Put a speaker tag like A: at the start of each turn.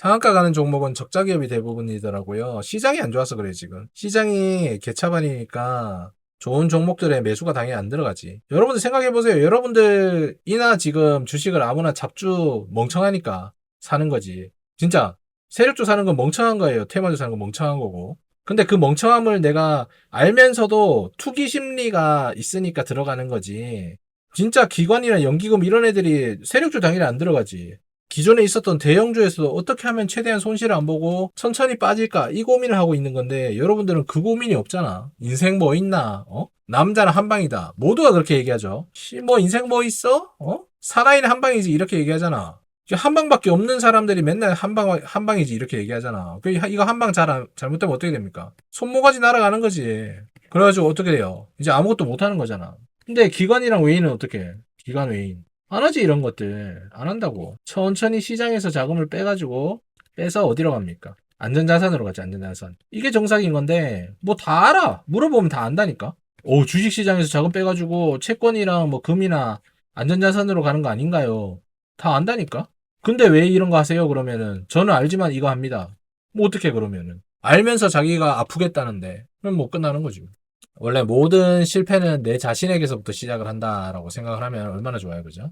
A: 상한가 가는 종목은 적자 기업이 대부분이더라고요. 시장이 안 좋아서 그래 지금. 시장이 개차반이니까 좋은 종목들의 매수가 당연히 안 들어가지. 여러분들 생각해 보세요. 여러분들이나 지금 주식을 아무나 잡주 멍청하니까 사는 거지. 진짜 세력주 사는 건 멍청한 거예요. 테마주 사는 건 멍청한 거고. 근데 그 멍청함을 내가 알면서도 투기 심리가 있으니까 들어가는 거지. 진짜 기관이나 연기금 이런 애들이 세력주 당연히 안 들어가지. 기존에 있었던 대형주에서도 어떻게 하면 최대한 손실을 안 보고 천천히 빠질까 이 고민을 하고 있는 건데 여러분들은 그 고민이 없잖아. 인생 뭐 있나? 어? 남자는 한 방이다. 모두가 그렇게 얘기하죠. 씨, 뭐 인생 뭐 있어? 어? 살아있는 한 방이지 이렇게 얘기하잖아. 한 방밖에 없는 사람들이 맨날 한 방, 한 방이지 이렇게 얘기하잖아. 그 이거 한방 잘, 잘못되면 어떻게 됩니까? 손모가지 날아가는 거지. 그래가지고 어떻게 돼요? 이제 아무것도 못 하는 거잖아. 근데 기관이랑 외인은 어떻게 해? 기관 외인. 안 하지 이런 것들. 안 한다고. 천천히 시장에서 자금을 빼가지고 빼서 어디로 갑니까? 안전자산으로 가지 안전자산. 이게 정상인 건데 뭐 다 알아. 물어보면 다 안다니까. 오 주식시장에서 자금 빼가지고 채권이랑 뭐 금이나 안전자산으로 가는 거 아닌가요? 다 안다니까. 근데 왜 이런 거 하세요? 그러면은 저는 알지만 이거 합니다. 뭐 어떻게 그러면은 알면서 자기가 아프겠다는데 그럼 뭐 끝나는 거지. 원래 모든 실패는 내 자신에게서부터 시작을 한다라고 생각을 하면 얼마나 좋아요, 그죠?